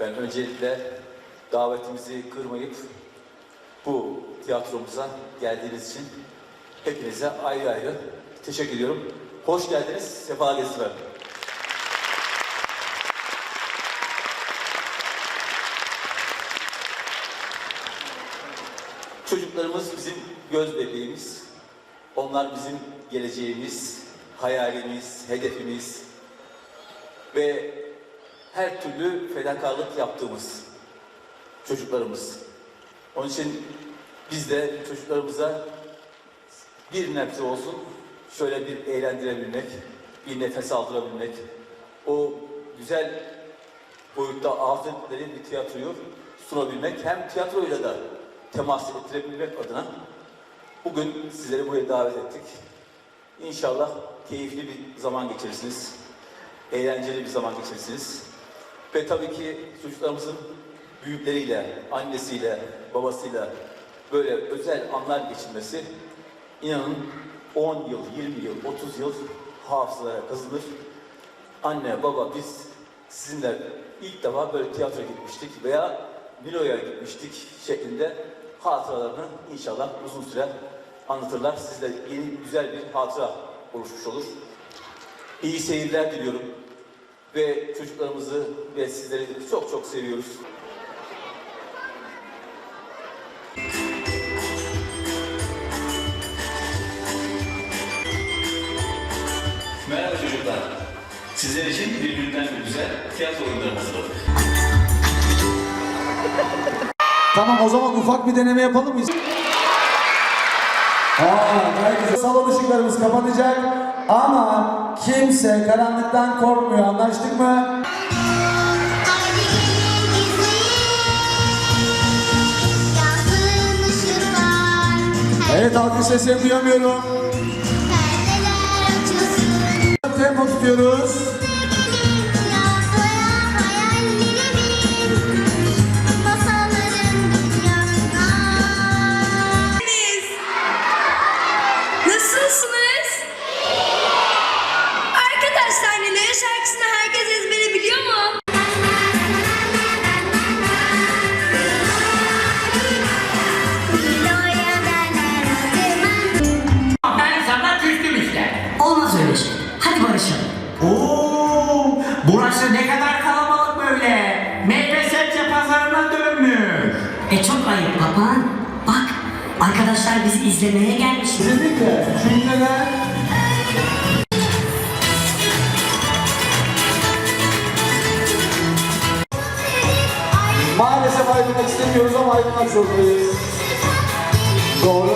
Ben öncelikle davetimizi kırmayıp bu tiyatromuza geldiğiniz için hepinize ayrı ayrı teşekkür ediyorum. Hoş geldiniz, sefa getirdiniz. Çocuklarımız bizim göz bebeğimiz. Onlar bizim geleceğimiz, hayalimiz, hedefimiz ve her türlü fedakarlık yaptığımız çocuklarımız. Onun için biz de çocuklarımıza bir nebze olsun şöyle bir eğlendirebilmek, bir nefes aldırabilmek, o güzel boyutta arz ettikleri bir tiyatroyu sunabilmek, hem tiyatroyla da temas ettirebilmek adına bugün sizleri buraya davet ettik. İnşallah keyifli bir zaman geçirirsiniz, eğlenceli bir zaman geçirirsiniz. Ve tabii ki çocuklarımızın büyükleriyle, annesiyle, babasıyla böyle özel anlar geçirmesi inanın 10 yıl, 20 yıl, 30 yıl hafızalara kazınır. Anne, baba biz sizinle ilk defa böyle tiyatro gitmiştik veya Milo'ya gitmiştik şeklinde hatıralarını inşallah uzun süre anlatırlar. Sizde yeni güzel bir hatıra oluşmuş olur. İyi seyirler diliyorum ve çocuklarımızı ve sizleri çok çok seviyoruz. Sizler için birbirinden de güzel tiyatro oyunları hazırladık. Tamam o zaman ufak bir deneme yapalım mı? Aa, gayet güzel. Salon ışıklarımız kapatacak ama kimse karanlıktan korkmuyor anlaştık mı? Evet alkış sesini duyamıyorum. Açılsın E çok ayıp papağan. Bak arkadaşlar bizi izlemeye gelmiş. Kesinlikle. Neden? Maalesef ayrılmak istemiyoruz ama ayrılmak zorundayız. Doğru.